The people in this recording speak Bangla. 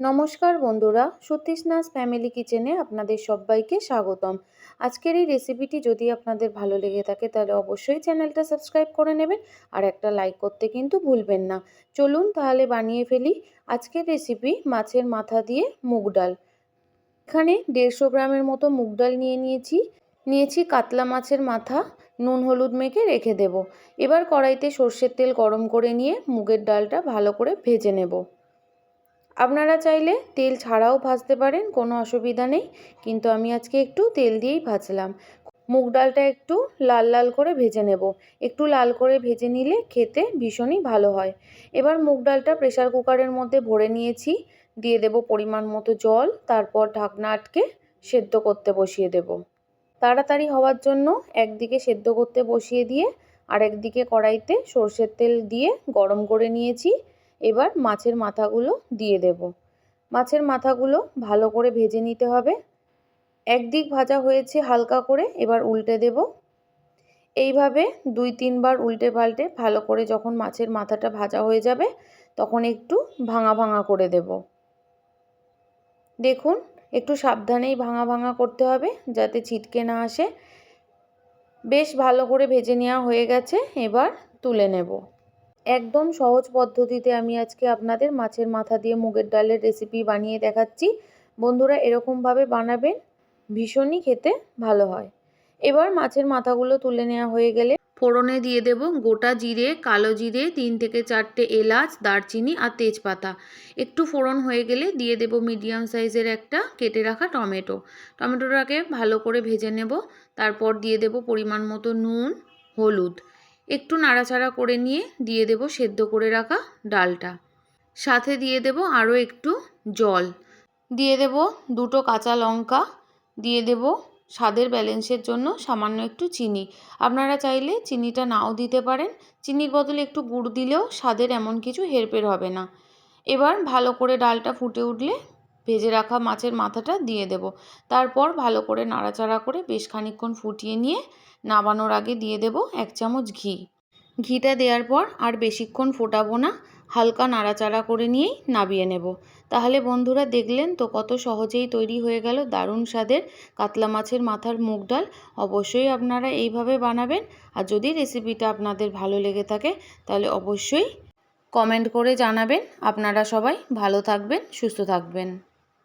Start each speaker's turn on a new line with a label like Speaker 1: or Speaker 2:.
Speaker 1: নমস্কার বন্ধুরা সতীশনাথ ফ্যামিলি কিচেনে আপনাদের সবাইকে স্বাগতম। আজকের এই রেসিপিটি যদি আপনাদের ভালো লেগে থাকে, তাহলে অবশ্যই চ্যানেলটা সাবস্ক্রাইব করে নেবেন আর একটা লাইক করতে কিন্তু ভুলবেন না। চলুন তাহলে বানিয়ে ফেলি আজকের রেসিপি মাছের মাথা দিয়ে মুগ ডাল। এখানে দেড়শো গ্রামের মতো মুগ ডাল নিয়ে নিয়েছি। নিয়েছি কাতলা মাছের মাথা, নুন হলুদ মেখে রেখে দেব। এবার কড়াইতে সর্ষের তেল গরম করে নিয়ে মুগের ডালটা ভালো করে ভেজে নেব। আপনারা চাইলে তেল ছাড়াও ভাজতে পারেন, কোনো অসুবিধা নেই। কিন্তু আমি আজকে একটু তেল দিয়েই ভাজলাম। মুগ ডালটা একটু লাল লাল করে ভেজে নেব। একটু লাল করে ভেজে নিলে খেতে ভীষণই ভালো হয়। এবার মুগ ডালটা প্রেশার কুকারের মধ্যে ভরে নিয়েছি। দিয়ে দেব পরিমাণ মতো জল। তারপর ঢাকনা আটকে সেদ্ধ করতে বসিয়ে দেব। তাড়াতাড়ি হওয়ার জন্য একদিকে সেদ্ধ করতে বসিয়ে দিয়ে আর একদিকে কড়াইতে সর্ষের তেল দিয়ে গরম করে নিয়েছি। এবার মাছের মাথাগুলো দিয়ে দেব। মাছের মাথাগুলো ভালো করে ভেজে নিতে হবে। একদিক ভাজা হয়েছে হালকা করে, এবার উল্টে দেব। এইভাবে দুই তিনবার উল্টে পাল্টে ভালো করে যখন মাছের মাথাটা ভাজা হয়ে যাবে, তখন একটু ভাঙা ভাঙা করে দেব। দেখুন, একটু সাবধানেই ভাঙা ভাঙা করতে হবে যাতে ছিটকে না আসে। বেশ ভালো করে ভেজে নেওয়া হয়ে গেছে, এবার তুলে নেব। একদম সহজ পদ্ধতিতে আমি আজকে আপনাদের মাছের মাথা দিয়ে মুগের ডালের রেসিপি বানিয়ে দেখাচ্ছি। বন্ধুরা, এরকমভাবে বানাবেন, ভীষণই খেতে ভালো হয়। এবার মাছের মাথাগুলো তুলে নেওয়া হয়ে গেলে ফোড়নে দিয়ে দেব গোটা জিরে, কালো জিরে, তিন থেকে চারটে এলাচ, দারচিনি আর তেজপাতা। একটু ফোড়ন হয়ে গেলে দিয়ে দেব মিডিয়াম সাইজের একটা কেটে রাখা টমেটো। টমেটোটাকে ভালো করে ভেজে নেব। তারপর দিয়ে দেব পরিমাণ মতো নুন, হলুদ। একটু নাড়াচাড়া করে নিয়ে দিয়ে দেব সেদ্ধ করে রাখা ডালটা। সাথে দিয়ে দেব আরও একটু জল। দিয়ে দেব দুটো কাঁচা লঙ্কা। দিয়ে দেব স্বাদের ব্যালেন্সের জন্য সামান্য একটু চিনি। আপনারা চাইলে চিনিটা নাও দিতে পারেন। চিনির বদলে একটু গুড় দিলেও স্বাদের এমন কিছু হেরফের হবে না। এবার ভালো করে ডালটা ফুটে উঠলে ভেজে রাখা মাছের মাথাটা দিয়ে দেব। তারপর ভালো করে নাড়াচাড়া করে বেশ খানিক্ষণ ফুটিয়ে নিয়ে নামানোর আগে দিয়ে দেব এক চামচ ঘি। ঘিটা দেওয়ার পর আর বেশিক্ষণ ফোটাবো না, হালকা নাড়াচাড়া করে নিয়েই নাবিয়ে নেব। তাহলে বন্ধুরা দেখলেন তো কত সহজেই তৈরি হয়ে গেল দারুণ স্বাদের কাতলা মাছের মাথার মুগ ডাল। অবশ্যই আপনারা এইভাবে বানাবেন। আর যদি রেসিপিটা আপনাদের ভালো লেগে থাকে, তাহলে অবশ্যই কমেন্ট করে জানাবেন। আপনারা সবাই ভালো থাকবেন, সুস্থ থাকবেন।